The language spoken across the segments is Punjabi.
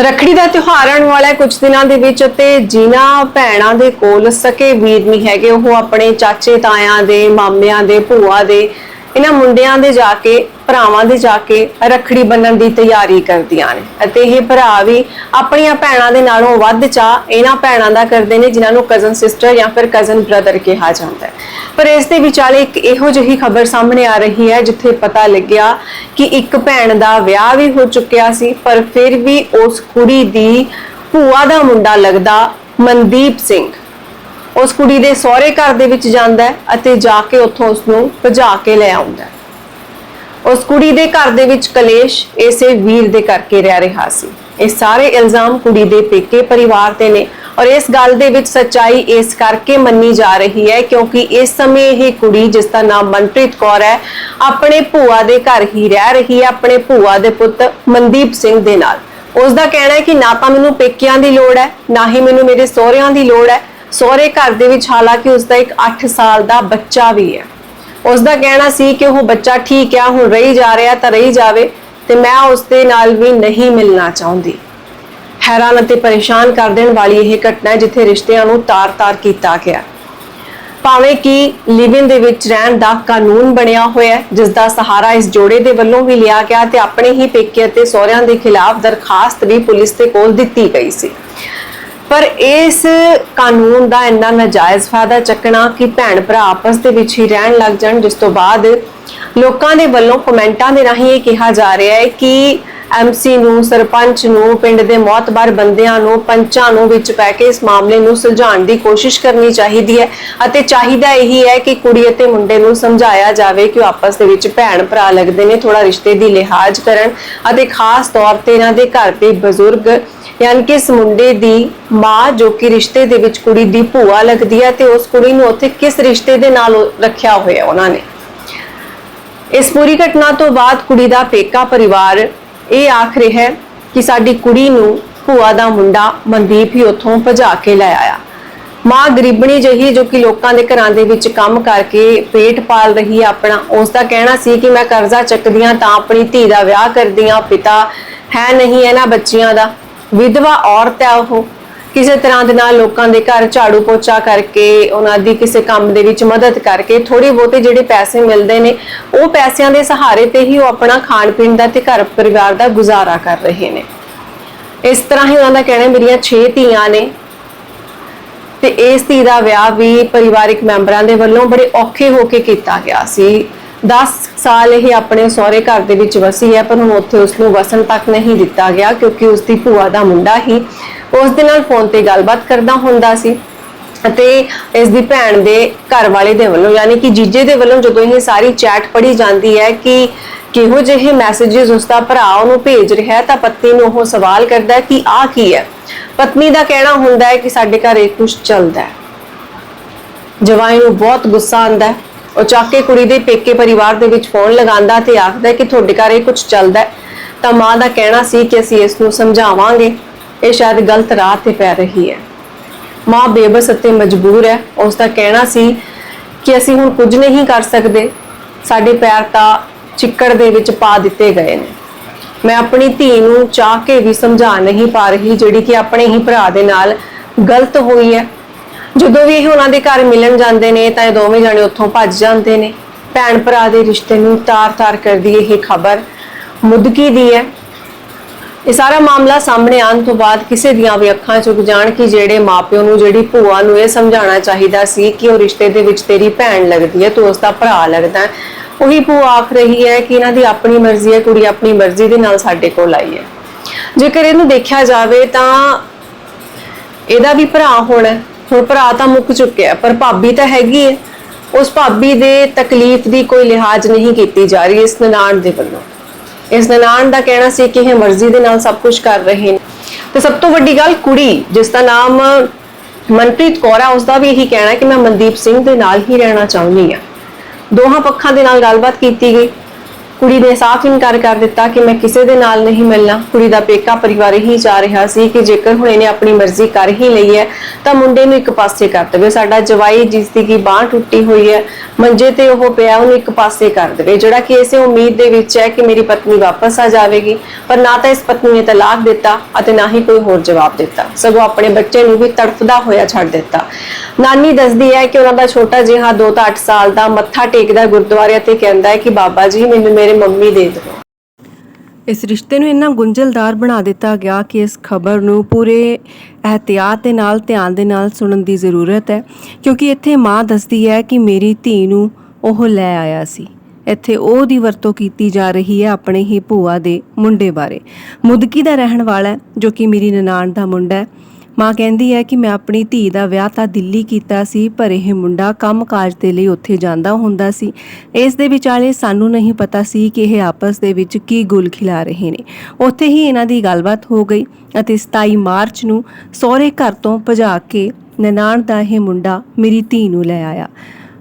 ਰੱਖੜੀ ਦਾ ਤਿਉਹਾਰ ਆਉਣ ਵਾਲਾ ਹੈ ਕੁਝ ਦਿਨਾਂ ਦੇ ਵਿੱਚ ਤੇ ਜਿਨ੍ਹਾਂ ਭੈਣਾਂ ਦੇ ਕੋਲ ਸਕੇ ਵੀਰ ਨਹੀਂ ਹੈਗੇ, ਉਹ ਆਪਣੇ ਚਾਚੇ ਤਾਇਆਂ ਦੇ, ਮਾਮਿਆਂ ਦੇ, ਭੂਆ ਦੇ ਇਹਨਾਂ ਮੁੰਡਿਆਂ ਦੇ ਜਾ ਕੇ, ਭਰਾਵਾਂ ਦੇ ਜਾ ਕੇ ਰੱਖੜੀ ਬੰਨਣ ਦੀ ਤਿਆਰੀ ਕਰਦੀਆਂ ਨੇ। ਅਤੇ ਇਹ ਭਰਾ ਵੀ ਆਪਣੀਆਂ ਭੈਣਾਂ ਦੇ ਨਾਲੋਂ ਵੱਧ ਚਾਹ ਇਹਨਾਂ ਭੈਣਾਂ ਦਾ ਕਰਦੇ ਨੇ, ਜਿਨ੍ਹਾਂ ਨੂੰ ਕਜ਼ਨ ਸਿਸਟਰ ਜਾਂ ਫਿਰ ਕਜ਼ਨ ਬ੍ਰਦਰ ਕਿਹਾ ਜਾਂਦਾ ਹੈ। ਪਰ ਇਸ ਦੇ ਵਿਚਾਲੇ ਇੱਕ ਇਹੋ ਜਿਹੀ ਖਬਰ ਸਾਹਮਣੇ ਆ ਰਹੀ ਹੈ, ਜਿੱਥੇ ਪਤਾ ਲੱਗਿਆ ਕਿ ਇੱਕ ਭੈਣ ਦਾ ਵਿਆਹ ਵੀ ਹੋ ਚੁੱਕਿਆ ਸੀ, ਪਰ ਫਿਰ ਵੀ ਉਸ ਕੁੜੀ ਦੀ ਭੂਆ ਦਾ ਮੁੰਡਾ ਲੱਗਦਾ ਮਨਦੀਪ ਸਿੰਘ। ਉਸ ਕੁੜੀ ਦੇ ਸਹੁਰੇ ਘਰ ਦੇ ਵਿੱਚ ਜਾਂਦਾ ਹੈ ਅਤੇ ਜਾ ਕੇ ਉੱਥੋਂ ਉਸ ਨੂੰ ਭਜਾ ਕੇ ਲੈ ਆਉਂਦਾ ਹੈ। ਉਸ ਕੁੜੀ ਦੇ ਘਰ ਦੇ ਵਿੱਚ ਕਲੇਸ਼ ਇਸੇ ਵੀਰ ਦੇ ਕਰਕੇ ਰਹਿ ਰਿਹਾ ਸੀ। ਇਹ ਸਾਰੇ ਇਲਜ਼ਾਮ ਕੁੜੀ ਦੇ ਪੇਕੇ ਪਰਿਵਾਰ ਤੇ ਨੇ ਔਰ ਇਸ ਗੱਲ ਦੇ ਵਿੱਚ ਸੱਚਾਈ ਇਸ ਕਰਕੇ ਮੰਨੀ ਜਾ ਰਹੀ ਹੈ ਕਿਉਂਕਿ ਇਸ ਸਮੇਂ ਇਹ ਕੁੜੀ ਜਿਸ ਦਾ ਨਾਮ ਮਨਪ੍ਰੀਤ ਕੌਰ ਹੈ, ਆਪਣੇ ਭੂਆ ਦੇ ਘਰ ਹੀ ਰਹਿ ਰਹੀ ਹੈ, ਆਪਣੇ ਭੂਆ ਦੇ ਪੁੱਤ ਮਨਦੀਪ ਸਿੰਘ ਦੇ ਨਾਲ। ਉਸ ਦਾ ਕਹਿਣਾ ਹੈ ਕਿ ਨਾ ਤਾਂ ਮੈਨੂੰ ਪੇਕਿਆਂ ਦੀ ਲੋੜ ਹੈ, ਨਾ ਹੀ ਮੈਨੂੰ ਮੇਰੇ ਸਹੁਰਿਆਂ ਦੀ ਲੋੜ ਹੈ ਸਹੁਰੇ ਘਰ ਦੇ ਵਿੱਚ, ਹਾਲਾਂਕਿ ਉਸ ਦਾ ਇੱਕ 8 ਸਾਲ ਦਾ ਬੱਚਾ ਵੀ ਹੈ। ਉਸ ਦਾ ਕਹਿਣਾ ਸੀ ਕਿ ਉਹ ਬੱਚਾ ਠੀਕ ਆ, ਹੁਣ ਰਹੀ ਜਾ ਰਿਹਾ ਤਾਂ ਰਹੀ ਜਾਵੇ ਤੇ ਮੈਂ ਉਸ ਦੇ ਨਾਲ ਵੀ ਨਹੀਂ ਮਿਲਣਾ ਚਾਹੁੰਦੀ। ਹੈਰਾਨ ਅਤੇ ਪਰੇਸ਼ਾਨ ਕਰ ਦੇਣ ਵਾਲੀ ਇਹ ਘਟਨਾ ਹੈ, ਜਿੱਥੇ ਰਿਸ਼ਤਿਆਂ ਨੂੰ ਤਾਰ-ਤਾਰ ਕੀਤਾ ਗਿਆ। ਭਾਵੇਂ ਕਿ ਲਿਵਿੰਗ ਦੇ ਵਿੱਚ ਰਹਿਣ ਦਾ ਕਾਨੂੰਨ ਬਣਿਆ ਹੋਇਆ ਹੈ ਜਿਸ ਦਾ ਸਹਾਰਾ ਇਸ ਜੋੜੇ ਦੇ ਵੱਲੋਂ ਵੀ ਲਿਆ ਗਿਆ ਤੇ ਆਪਣੇ ਹੀ ਪੇਕੇ ਅਤੇ ਸਹੁਰਿਆਂ ਦੇ ਖਿਲਾਫ ਦਰਖਾਸਤ ਵੀ ਪੁਲਿਸ ਦੇ ਕੋਲ ਦਿੱਤੀ ਗਈ ਸੀ। ਪਰ ਇਸ ਕਾਨੂੰਨ ਦਾ ਇੰਨਾ ਨਾਜਾਇਜ਼ ਫਾਇਦਾ ਚੱਕਣਾ ਕਿ ਭੈਣ ਭਰਾ ਆਪਸ ਦੇ ਵਿੱਚ ਹੀ ਰਹਿਣ ਲੱਗ ਜਾਣ, ਜਿਸ ਤੋਂ ਬਾਅਦ ਲੋਕਾਂ ਦੇ ਵੱਲੋਂ ਕਮੈਂਟਾਂ ਦੇ ਰਾਹੀਂ ਇਹ ਕਿਹਾ ਜਾ ਰਿਹਾ ਹੈ ਕਿ ਐਮਸੀ ਨੂੰ, ਸਰਪੰਚ ਨੂੰ, ਪਿੰਡ ਦੇ ਮੌਤਬਰ ਬੰਦਿਆਂ ਨੂੰ, ਪੰਚਾਂ ਨੂੰ ਵਿੱਚ ਪੈ ਕੇ ਇਸ ਮਾਮਲੇ ਨੂੰ ਸੁਲਝਾਉਣ ਦੀ ਕੋਸ਼ਿਸ਼ ਕਰਨੀ ਚਾਹੀਦੀ ਹੈ ਅਤੇ ਚਾਹੀਦਾ ਇਹੀ ਹੈ ਕਿ ਕੁੜੀ ਅਤੇ ਮੁੰਡੇ ਨੂੰ ਸਮਝਾਇਆ ਜਾਵੇ ਕਿ ਉਹ ਆਪਸ ਦੇ ਵਿੱਚ ਭੈਣ ਭਰਾ ਲੱਗਦੇ ਨੇ ਥੋੜਾ ਰਿਸ਼ਤੇ ਦੀ ਲਿਹਾਜ਼ ਕਰਨ ਅਤੇ ਖਾਸ ਤੌਰ ਤੇ ਇਹਨਾਂ ਦੇ ਘਰ ਦੇ ਬਜ਼ੁਰਗ ਯਾਨੀ ਕਿ ਇਸ ਮੁੰਡੇ ਦੀ ਮਾਂ ਜੋ ਕਿ ਰਿਸ਼ਤੇ ਦੇ ਵਿੱਚ ਕੁੜੀ ਦੀ ਭੂਆ ਲੱਗਦੀ ਹੈ ਤੇ ਉਸ ਕੁੜੀ ਨੂੰ ਉੱਥੇ ਕਿਸ ਰਿਸ਼ਤੇ ਦੇ ਨਾਲ ਰੱਖਿਆ ਹੋਇਆ ਉਹਨਾਂ ਨੇ। ਇਸ ਪੂਰੀ ਘਟਨਾ ਤੋਂ ਬਾਅਦ ਕੁੜੀ ਦਾ ਪੇਕਾ ਪਰਿਵਾਰ ਇਹ ਆਖ ਰਿਹਾ ਹੈ ਕਿ ਸਾਡੀ ਕੁੜੀ ਨੂੰ ਭੂਆ ਦਾ ਮੁੰਡਾ ਮਨਦੀਪ ਹੀ ਉੱਥੋਂ ਭਜਾ ਕੇ ਲੈ ਆਇਆ। ਮਾਂ ਗਰੀਬਣੀ ਜਹੀ ਜੋ ਕਿ ਲੋਕਾਂ ਦੇ ਘਰਾਂ ਦੇ ਵਿੱਚ ਕੰਮ ਕਰਕੇ ਪੇਟ ਪਾਲ ਰਹੀ ਹੈ ਆਪਣਾ, ਉਸ ਦਾ ਕਹਿਣਾ ਸੀ ਕਿ ਮੈਂ ਕਰਜ਼ਾ ਚੱਕਦੀਆਂ ਤਾਂ ਆਪਣੀ ਧੀ ਦਾ ਵਿਆਹ ਕਰਦੀਆਂ ਪਿਤਾ ਹੈ ਨਹੀਂ ਇਹਨਾਂ ਬੱਚੀਆਂ ਦਾ। ਵਿਧਵਾ ਔਰਤ ਹੈ ਉਹ, ਕਿਸੇ ਤਰ੍ਹਾਂ ਦੇ ਨਾਲ ਲੋਕਾਂ ਦੇ ਘਰ ਝਾੜੂ ਪੋਚਾ ਕਰਕੇ, ਉਹਨਾਂ ਦੀ ਕਿਸੇ ਕੰਮ ਦੇ ਵਿੱਚ ਮਦਦ ਕਰਕੇ ਥੋੜੀ ਬਹੁਤੇ ਜਿਹੜੇ ਪੈਸੇ ਮਿਲਦੇ ਨੇ, ਉਹ ਪੈਸਿਆਂ ਦੇ ਸਹਾਰੇ ਤੇ ਹੀ ਉਹ ਆਪਣਾ ਖਾਣ ਪੀਣ ਦਾ ਤੇ ਘਰ ਪਰਿਵਾਰ ਦਾ ਗੁਜ਼ਾਰਾ ਕਰ ਰਹੇ ਨੇ। ਇਸ ਤਰ੍ਹਾਂ ਹੀ ਉਹਨਾਂ ਦਾ ਕਹਿਣਾ, ਮੇਰੀਆਂ 6 ਧੀਆਂ ਨੇ। ਤੇ ਇਸ ਧੀ ਦਾ ਵਿਆਹ ਵੀ ਪਰਿਵਾਰਿਕ ਮੈਂਬਰਾਂ ਦੇ ਵੱਲੋਂ ਬੜੇ ਔਖੇ ਹੋ ਕੇ ਕੀਤਾ ਗਿਆ ਸੀ। 10 ਸਾਲ ਇਹ ਆਪਣੇ ਸਹੁਰੇ ਘਰ ਦੇ ਵਿੱਚ ਵਸੀ ਹੈ, ਪਰ ਹੁਣ ਉੱਥੇ ਉਸ ਨੂੰ ਵਸਣ ਤੱਕ ਨਹੀਂ ਦਿੱਤਾ ਗਿਆ ਕਿਉਂਕਿ ਉਸ ਦੀ ਭੂਆ ਦਾ ਮੁੰਡਾ ਹੀ ਉਸ ਦੇ ਨਾਲ ਫੋਨ ਤੇ ਗੱਲਬਾਤ ਕਰਦਾ ਹੁੰਦਾ ਸੀ ਅਤੇ ਇਸ ਦੀ ਭੈਣ ਦੇ ਘਰ ਵਾਲੇ ਦੇ ਵੱਲੋਂ, ਯਾਨੀ ਕਿ ਜੀਜੇ ਦੇ ਵੱਲੋਂ ਜਦੋਂ ਇਹ ਸਾਰੀ ਚੈਟ ਪੜੀ ਜਾਂਦੀ ਹੈ ਕਿ ਕਿਹੋ ਜਿਹੇ ਮੈਸੇजेस ਉਸ ਦਾ ਭਰਾ ਉਹਨੂੰ ਭੇਜ ਰਿਹਾ ਹੈ, ਤਾਂ ਪਤਨੀ ਨੂੰ ਉਹ ਸਵਾਲ ਕਰਦਾ ਹੈ ਕਿ ਆਹ ਕੀ ਹੈ? ਪਤਨੀ ਦਾ ਕਹਿਣਾ ਹੁੰਦਾ ਹੈ ਕਿ ਸਾਡੇ ਘਰ ਇਹ ਕੁਝ ਚੱਲਦਾ ਹੈ। ਜਵਾਈ ਨੂੰ ਬਹੁਤ ਗੁੱਸਾ ਆਉਂਦਾ ਹੈ। ਉਹ ਚੱਕ ਕੇ ਕੁੜੀ ਦੇ ਪੇਕੇ ਪਰਿਵਾਰ ਦੇ ਵਿੱਚ ਫੋਨ ਲਗਾਉਂਦਾ ਤੇ ਆਖਦਾ ਕਿ ਤੁਹਾਡੇ ਘਰ ਇਹ ਕੁਝ ਚੱਲਦਾ ਹੈ। ਤਾਂ ਮਾਂ ਦਾ ਕਹਿਣਾ ਸੀ ਕਿ ਅਸੀਂ ਇਸ ਨੂੰ ਸਮਝਾਵਾਂਗੇ। ਇਹ ਸ਼ਾਇਦ ਗਲਤ ਰਾਹ ਤੇ ਪੈ ਰਹੀ ਹੈ। ਮਾਂ ਬੇਬਸ ਅਤੇ ਮਜਬੂਰ ਹੈ। ਉਸ ਦਾ ਕਹਿਣਾ ਸੀ ਕਿ ਅਸੀਂ ਹੁਣ ਕੁਝ ਨਹੀਂ ਕਰ ਸਕਦੇ। ਸਾਡੇ ਪੈਰ ਤਾਂ ਚਿੱਕੜ ਦੇ ਵਿੱਚ ਪਾ ਦਿੱਤੇ ਗਏ ਨੇ। ਮੈਂ ਆਪਣੀ ਧੀ ਨੂੰ ਚਾਹ ਕੇ ਵੀ ਸਮਝਾ ਨਹੀਂ ਪਾ ਰਹੀ, ਜਿਹੜੀ ਕਿ ਆਪਣੇ ਹੀ ਭਰਾ ਦੇ ਨਾਲ ਗਲਤ ਹੋਈ ਹੈ। ਜਦੋਂ ਵੀ ਇਹ ਉਹਨਾਂ ਦੇ ਘਰ ਮਿਲਣ ਜਾਂਦੇ ਨੇ ਤਾਂ ਇਹ ਦੋਵੇਂ ਜਾਣੇ ਉੱਥੋਂ ਭੱਜ ਜਾਂਦੇ ਨੇ। ਭੈਣ ਭਰਾ ਦੇ ਰਿਸ਼ਤੇ ਨੂੰ ਤਾਰ-ਤਾਰ ਕਰਦੀ ਇਹ ਖਬਰ ਮੁਦਕੀ ਦੀ ਹੈ। ਇਹ ਸਾਰਾ ਮਾਮਲਾ ਸਾਹਮਣੇ ਆਉਣ ਤੋਂ ਬਾਅਦ ਕਿਸੇ ਦੀਆਂ ਵੀ ਅੱਖਾਂ ਚੁੱਕ ਜਾਣ ਕਿ ਜਿਹੜੇ ਮਾਪਿਓ ਨੂੰ, ਜਿਹੜੀ ਭੂਆ ਨੂੰ ਇਹ ਸਮਝਾਉਣਾ ਚਾਹੀਦਾ ਸੀ ਕਿ ਉਹ ਰਿਸ਼ਤੇ ਦੇ ਵਿੱਚ ਤੇਰੀ ਭੈਣ ਲੱਗਦੀ ਹੈ, ਤੂੰ ਉਸ ਦਾ ਭਰਾ ਲੱਗਦਾ ਹੈ। ਉਹੀ ਭੂਆ ਆਖ ਰਹੀ ਹੈ ਕਿ ਇਹਨਾਂ ਦੀ ਆਪਣੀ ਮਰਜ਼ੀ ਹੈ, ਕੁੜੀ ਆਪਣੀ ਮਰਜ਼ੀ ਦੇ ਨਾਲ ਸਾਡੇ ਕੋਲ ਆਈ ਹੈ। ਜੇਕਰ ਇਹਨੂੰ ਦੇਖਿਆ ਜਾਵੇ ਤਾਂ ਇਹਦਾ ਵੀ ਭਰਾ ਹੋਣਾ ਹੁਣ ਭਰਾ ਤਾਂ ਮੁੱਕ ਚੁੱਕਿਆ, ਪਰ ਭਾਬੀ ਤਾਂ ਹੈਗੀ ਹੈ। ਉਸ ਭਾਬੀ ਦੇ ਤਕਲੀਫ ਦੀ ਕੋਈ ਲਿਹਾਜ਼ ਨਹੀਂ ਕੀਤੀ ਜਾ ਰਹੀ ਇਸ ਨਨਾਣ ਦੇ ਵੱਲੋਂ। ਇਸ ਨਨਾਣ ਦਾ ਕਹਿਣਾ ਸੀ ਕਿ ਇਹ ਮਰਜ਼ੀ ਦੇ ਨਾਲ ਸਭ ਕੁਝ ਕਰ ਰਹੇ ਨੇ। ਤੇ ਸਭ ਤੋਂ ਵੱਡੀ ਗੱਲ ਕੁੜੀ, ਜਿਸ ਦਾ ਨਾਮ ਮਨਪ੍ਰੀਤ ਕੌਰ ਹੈ ਉਸ ਦਾ ਵੀ ਇਹੀ ਕਹਿਣਾ ਕਿ ਮੈਂ ਮਨਦੀਪ ਸਿੰਘ ਦੇ ਨਾਲ ਹੀ ਰਹਿਣਾ ਚਾਹੁੰਦੀ ਹਾਂ। ਦੋਹਾਂ ਪੱਖਾਂ ਦੇ ਨਾਲ ਗੱਲਬਾਤ ਕੀਤੀ ਗਈ। ਕੁੜੀ ਨੇ ਸਾਫ਼ ਇਨਕਾਰ ਕਰ ਦਿੱਤਾ ਕਿ ਮੈਂ ਕਿਸੇ ਦੇ ਨਾਲ ਨਹੀਂ ਮਿਲਣਾ। ਕੁੜੀ ਦਾ ਪੇਕਾ ਪਰਿਵਾਰ ਹੀ ਜਾ ਰਿਹਾ ਸੀ ਕਿ ਜੇਕਰ ਹੁਣ ਇਹਨੇ ਆਪਣੀ ਮਰਜ਼ੀ ਕਰ ਹੀ ਲਈ ਹੈ, ਤਾਂ ਮੁੰਡੇ ਨੂੰ ਇੱਕ ਪਾਸੇ ਕਰ ਦੇਵੇ। ਸਾਡਾ ਜਵਾਈ ਜਿਸ ਦੀ ਕੀ ਬਾਹ ਟੁੱਟੀ ਹੋਈ ਹੈ, ਮੰਜੇ ਤੇ ਉਹ ਪਿਆ, ਉਹਨੂੰ ਇੱਕ ਪਾਸੇ ਕਰ ਦੇਵੇ। ਜਿਹੜਾ ਕਿ ਇਸੇ ਉਮੀਦ ਦੇ ਵਿੱਚ ਹੈ ਕਿ ਮੇਰੀ ਪਤਨੀ ਵਾਪਸ ਆ ਜਾਵੇਗੀ, ਪਰ ਨਾ ਤਾਂ ਇਸ ਪਤਨੀ ਨੇ ਤਲਾਕ ਦਿੱਤਾ ਅਤੇ ਨਾ ਹੀ ਕੋਈ ਹੋਰ ਜਵਾਬ ਦਿੱਤਾ। ਸਗੋਂ ਆਪਣੇ ਬੱਚੇ ਨੂੰ ਵੀ ਤੜਫਦਾ ਹੋਇਆ ਛੱਡ ਦਿੱਤਾ। ਨਾਨੀ ਦੱਸਦੀ ਹੈ ਕਿ ਉਹਨਾਂ ਦਾ ਛੋਟਾ ਜਿਹਾ 2 ਤਾਂ 8 ਸਾਲ ਦਾ ਮੱਥਾ ਟੇਕਦਾ ਗੁਰਦੁਆਰੇ ਤੇ ਕਹਿੰਦਾ ਹੈ ਕਿ ਬਾਬਾ ਜੀ, ਮੈਨੂੰ ਮੇਰੇ ਮੰਮੀ ਦੇ ਦਿਓ। ਇਸ ਰਿਸ਼ਤੇ ਨੂੰ ਇੰਨਾ ਗੁੰਝਲਦਾਰ ਬਣਾ ਦਿੱਤਾ ਗਿਆ ਕਿ ਇਸ ਖਬਰ ਨੂੰ ਪੂਰੇ ਇhtiyat ਦੇ ਨਾਲ, ਧਿਆਨ ਦੇ ਨਾਲ ਸੁਣਨ ਦੀ ਜ਼ਰੂਰਤ ਹੈ, ਕਿਉਂਕਿ ਇੱਥੇ ਮਾਂ ਦੱਸਦੀ ਹੈ ਕਿ ਮੇਰੀ ਧੀ ਨੂੰ ਉਹ ਲੈ ਆਇਆ ਸੀ। ਇੱਥੇ ਉਹ ਦੀ ਵਰਤੋਂ ਕੀਤੀ ਜਾ ਰਹੀ ਹੈ ਆਪਣੇ ਹੀ ਭੂਆ ਦੇ ਮੁੰਡੇ ਬਾਰੇ। ਮੁਦਕੀ ਦਾ ਰਹਿਣ ਵਾਲਾ ਜੋ ਕਿ ਮੇਰੀ ਨਨਾਣ ਦਾ ਮੁੰਡਾ ਹੈ। ਮਾਂ ਕਹਿੰਦੀ ਹੈ ਕਿ ਮੈਂ ਆਪਣੀ ਧੀ ਦਾ ਵਿਆਹ ਤਾਂ ਦਿੱਲੀ ਕੀਤਾ ਸੀ, ਪਰ ਇਹ ਮੁੰਡਾ ਕੰਮਕਾਜ ਦੇ ਲਈ ਉੱਥੇ ਜਾਂਦਾ ਹੁੰਦਾ ਸੀ। ਇਸ ਦੇ ਵਿਚਾਲੇ ਸਾਨੂੰ ਨਹੀਂ ਪਤਾ ਸੀ ਕਿ ਇਹ ਆਪਸ ਦੇ ਵਿੱਚ ਕੀ ਗੁਲ ਖਿਲਾ ਰਹੇ ਨੇ। ਉੱਥੇ ਹੀ ਇਹਨਾਂ ਦੀ ਗੱਲਬਾਤ ਹੋ ਗਈ ਅਤੇ 27 ਮਾਰਚ ਨੂੰ ਸਹੁਰੇ ਘਰ ਤੋਂ ਭਜਾ ਕੇ ਨਨਾਣ ਦਾ ਇਹ ਮੁੰਡਾ ਮੇਰੀ ਧੀ ਨੂੰ ਲੈ ਆਇਆ।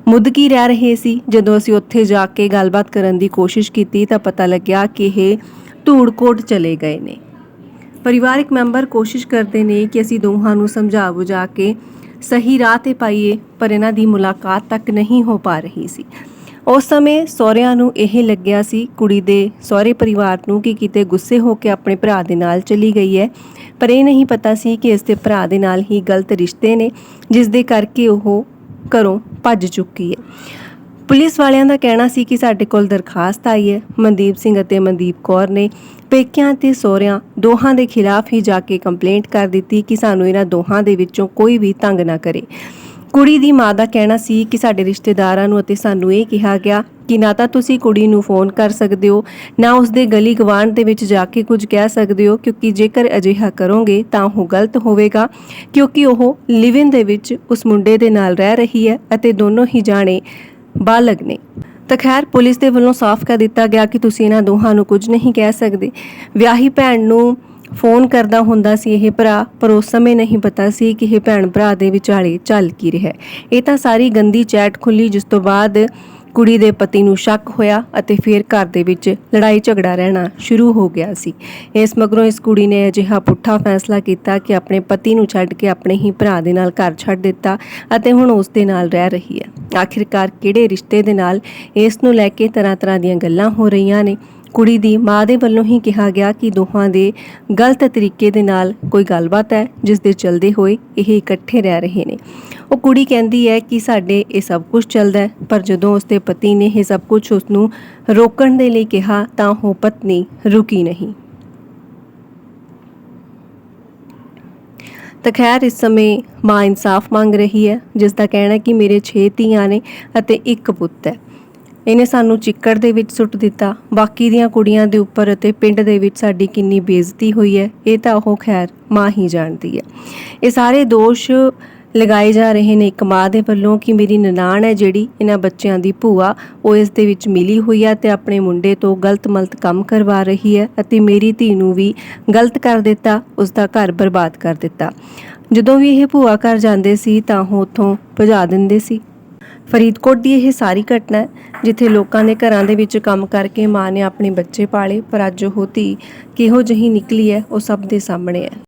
ਮੁੱਦਕੀ ਰਹਿ ਰਹੇ ਸੀ। ਜਦੋਂ ਅਸੀਂ ਉੱਥੇ ਜਾ ਕੇ ਗੱਲਬਾਤ ਕਰਨ ਦੀ ਕੋਸ਼ਿਸ਼ ਕੀਤੀ ਤਾਂ ਪਤਾ ਲੱਗਿਆ ਕਿ ਇਹ ਧੂੜਕੋਟ ਚਲੇ ਗਏ ਨੇ। ਪਰਿਵਾਰਕ ਮੈਂਬਰ ਕੋਸ਼ਿਸ਼ ਕਰਦੇ ਨੇ ਕਿ ਅਸੀਂ ਦੋਹਾਂ ਨੂੰ ਸਮਝਾ ਬੁਝਾ ਕੇ ਸਹੀ ਰਾਹ ਤੇ ਪਾਈਏ, ਪਰ ਇਹਨਾਂ ਦੀ ਮੁਲਾਕਾਤ ਤੱਕ ਨਹੀਂ ਹੋ ਪਾ ਰਹੀ ਸੀ। ਉਸ ਸਮੇਂ ਸਹੁਰਿਆਂ ਨੂੰ ਇਹ ਲੱਗਿਆ ਸੀ, ਕੁੜੀ ਦੇ ਸਹੁਰੇ ਪਰਿਵਾਰ ਨੂੰ ਕਿ ਕਿਤੇ ਗੁੱਸੇ ਹੋ ਕੇ ਆਪਣੇ ਭਰਾ ਦੇ ਨਾਲ ਚਲੀ ਗਈ ਹੈ। ਪਰ ਇਹ ਨਹੀਂ ਪਤਾ ਸੀ ਕਿ ਇਸ ਦੇ ਭਰਾ ਦੇ ਨਾਲ ਹੀ ਗਲਤ ਰਿਸ਼ਤੇ ਨੇ, ਜਿਸ ਦੇ ਕਰਕੇ ਉਹ ਘਰੋਂ ਭੱਜ ਚੁੱਕੀ ਹੈ। ਪੁਲਿਸ ਵਾਲਿਆਂ ਦਾ ਕਹਿਣਾ ਸੀ ਕਿ ਸਾਡੇ ਕੋਲ ਦਰਖਾਸਤ ਆਈ ਹੈ। ਮਨਦੀਪ ਸਿੰਘ ਅਤੇ ਮਨਦੀਪ ਕੌਰ ਨੇ ਪੇਕਿਆਂ ਤੇ ਸਹੁਰਿਆਂ ਦੋਹਾਂ ਦੇ ਖਿਲਾਫ ਹੀ ਜਾ ਕੇ ਕੰਪਲੇਂਟ ਕਰ ਦਿੱਤੀ ਕਿ ਸਾਨੂੰ ਇਹਨਾਂ ਦੋਹਾਂ ਦੇ ਵਿੱਚੋਂ ਕੋਈ ਵੀ ਤੰਗ ਨਾ ਕਰੇ। ਕੁੜੀ ਦੀ ਮਾਂ ਦਾ ਕਹਿਣਾ ਸੀ ਕਿ ਸਾਡੇ ਰਿਸ਼ਤੇਦਾਰਾਂ ਨੂੰ ਅਤੇ ਸਾਨੂੰ ਇਹ ਕਿਹਾ ਗਿਆ ਕਿ ਨਾ ਤਾਂ ਤੁਸੀਂ ਕੁੜੀ ਨੂੰ ਫੋਨ ਕਰ ਸਕਦੇ ਹੋ, ਨਾ ਉਸ ਦੇ ਗਲੀ ਗਵਾਂਢ ਦੇ ਵਿੱਚ ਜਾ ਕੇ ਕੁਝ ਕਹਿ ਸਕਦੇ ਹੋ, ਕਿਉਂਕਿ ਜੇਕਰ ਅਜਿਹਾ ਕਰੋਗੇ ਤਾਂ ਉਹ ਗਲਤ ਹੋਵੇਗਾ, ਕਿਉਂਕਿ ਉਹ ਲਿਵਿੰਗ ਦੇ ਵਿੱਚ ਉਸ ਮੁੰਡੇ ਦੇ ਨਾਲ ਰਹਿ ਰਹੀ ਹੈ ਅਤੇ ਦੋਨੋਂ ਹੀ ਜਾਣੇ ਬਾਲਗ ਨੇ। ਤਾਂ ਖੈਰ ਪੁਲਿਸ ਦੇ ਵੱਲੋਂ ਸਾਫ਼ ਕਰ ਦਿੱਤਾ ਗਿਆ ਕਿ ਤੁਸੀਂ ਇਹਨਾਂ ਦੋਹਾਂ ਨੂੰ ਕੁਝ ਨਹੀਂ ਕਹਿ ਸਕਦੇ। ਵਿਆਹੀ ਭੈਣ ਨੂੰ ਫੋਨ ਕਰਦਾ ਹੁੰਦਾ ਸੀ, ਇਹ ਭਰਾ, ਪਰ ਉਸ ਸਮੇਂ ਨਹੀਂ ਪਤਾ ਸੀ ਕਿ ਇਹ ਭੈਣ ਭਰਾ ਦੇ ਵਿਚਾਲੇ ਚੱਲ ਕੀ ਰਿਹਾ ਇਹ ਤਾਂ ਸਾਰੀ ਗੰਦੀ ਚੈਟ ਖੁੱਲੀ ਜਿਸ ਤੋਂ ਬਾਅਦ ਕੁੜੀ ਦੇ ਪਤੀ ਨੂੰ ਸ਼ੱਕ ਹੋਇਆ ਅਤੇ ਫਿਰ ਘਰ ਦੇ ਵਿੱਚ ਲੜਾਈ ਝਗੜਾ ਰਹਿਣਾ ਸ਼ੁਰੂ ਹੋ ਗਿਆ ਸੀ। ਇਸ ਮਗਰੋਂ ਇਸ ਕੁੜੀ ਨੇ ਅਜਿਹਾ ਪੁੱਠਾ ਫੈਸਲਾ ਕੀਤਾ ਕਿ ਆਪਣੇ ਪਤੀ ਨੂੰ ਛੱਡ ਕੇ ਆਪਣੇ ਹੀ ਭਰਾ ਦੇ ਨਾਲ ਘਰ ਛੱਡ ਦਿੱਤਾ ਅਤੇ ਹੁਣ ਉਸ ਦੇ ਨਾਲ ਰਹਿ ਰਹੀ ਹੈ। ਆਖਿਰਕਾਰ ਕਿਹੜੇ ਰਿਸ਼ਤੇ ਦੇ ਨਾਲ ਇਸ ਨੂੰ ਲੈ ਕੇ ਤਰ੍ਹਾਂ ਤਰ੍ਹਾਂ ਦੀਆਂ ਗੱਲਾਂ ਹੋ ਰਹੀਆਂ ਨੇ? ਕੁੜੀ ਦੀ ਮਾਂ ਦੇ ਵੱਲੋਂ ਹੀ ਕਿਹਾ ਗਿਆ ਕਿ ਦੋਹਾਂ ਦੇ ਗਲਤ ਤਰੀਕੇ ਦੇ ਨਾਲ ਕੋਈ ਗੱਲਬਾਤ ਹੈ, ਜਿਸ ਦੇ ਚਲਦੇ ਹੋਏ ਇਹ ਇਕੱਠੇ ਰਹਿ ਰਹੇ ਨੇ। ਉਹ ਕੁੜੀ ਕਹਿੰਦੀ ਹੈ ਕਿ ਸਾਡੇ ਇਹ ਸਭ ਕੁਝ ਚੱਲਦਾ ਹੈ, ਪਰ ਜਦੋਂ ਉਸਦੇ ਪਤੀ ਨੇ ਇਹ ਸਭ ਕੁਝ ਉਸ ਨੂੰ ਰੋਕਣ ਦੇ ਲਈ ਕਿਹਾ, ਤਾਂ ਉਹ ਪਤਨੀ ਰੁਕੀ ਨਹੀਂ। ਤਾਂ ਖੈਰ, ਇਸ ਸਮੇਂ ਮਾਂ ਇਨਸਾਫ ਮੰਗ ਰਹੀ ਹੈ ਜਿਸ ਦਾ ਕਹਿਣਾ ਕਿ ਮੇਰੇ 6 ਧੀਆਂ ਨੇ ਅਤੇ ਇੱਕ ਪੁੱਤ ਹੈ। ਇਹਨੇ ਸਾਨੂੰ ਚਿੱਕੜ ਦੇ ਵਿੱਚ ਸੁੱਟ ਦਿੱਤਾ। ਬਾਕੀ ਦੀਆਂ ਕੁੜੀਆਂ ਦੇ ਉੱਪਰ ਅਤੇ ਪਿੰਡ ਦੇ ਵਿੱਚ ਸਾਡੀ ਕਿੰਨੀ ਬੇਇੱਜ਼ਤੀ ਹੋਈ ਹੈ, ਇਹ ਤਾਂ ਉਹ ਖੈਰ ਮਾਂ ਹੀ ਜਾਣਦੀ ਹੈ। ਇਹ ਸਾਰੇ ਦੋਸ਼ ਲਗਾਏ ਜਾ ਰਹੇ ਨੇ। ਇੱਕ ਮਾਂ ਦੇ ਵੱਲੋਂ ਕਿ ਮੇਰੀ ਨਨਾਣ ਹੈ ਜਿਹੜੀ ਇਹਨਾਂ ਬੱਚਿਆਂ ਦੀ ਭੂਆ, ਉਹ ਇਸ ਦੇ ਵਿੱਚ ਮਿਲੀ ਹੋਈ ਹੈ ਤੇ ਆਪਣੇ ਮੁੰਡੇ ਤੋਂ ਗਲਤ ਮਲਤ ਕੰਮ ਕਰਵਾ ਰਹੀ ਹੈ ਅਤੇ ਮੇਰੀ ਧੀ ਨੂੰ ਵੀ ਗਲਤ ਕਰ ਦਿੱਤਾ, ਉਸ ਦਾ ਘਰ ਬਰਬਾਦ ਕਰ ਦਿੱਤਾ। ਜਦੋਂ ਵੀ ਇਹ ਭੂਆ ਘਰ ਜਾਂਦੇ ਸੀ ਤਾਂ ਉਹ ਉੱਥੋਂ ਭਜਾ ਦਿੰਦੇ ਸੀ। ਫਰੀਦਕੋਟ ਦੀ ਇਹ ਸਾਰੀ ਘਟਨਾ ਹੈ, ਜਿੱਥੇ ਲੋਕਾਂ ਦੇ ਘਰਾਂ ਦੇ ਵਿੱਚ ਕੰਮ ਕਰਕੇ ਮਾਂ ਨੇ ਆਪਣੇ ਬੱਚੇ ਪਾਲੇ, ਪਰ ਅੱਜ ਉਹ ਧੀ ਕਿਹੋ ਜਿਹੀ ਨਿਕਲੀ ਹੈ, ਉਹ ਸਭ ਦੇ ਸਾਹਮਣੇ ਹੈ।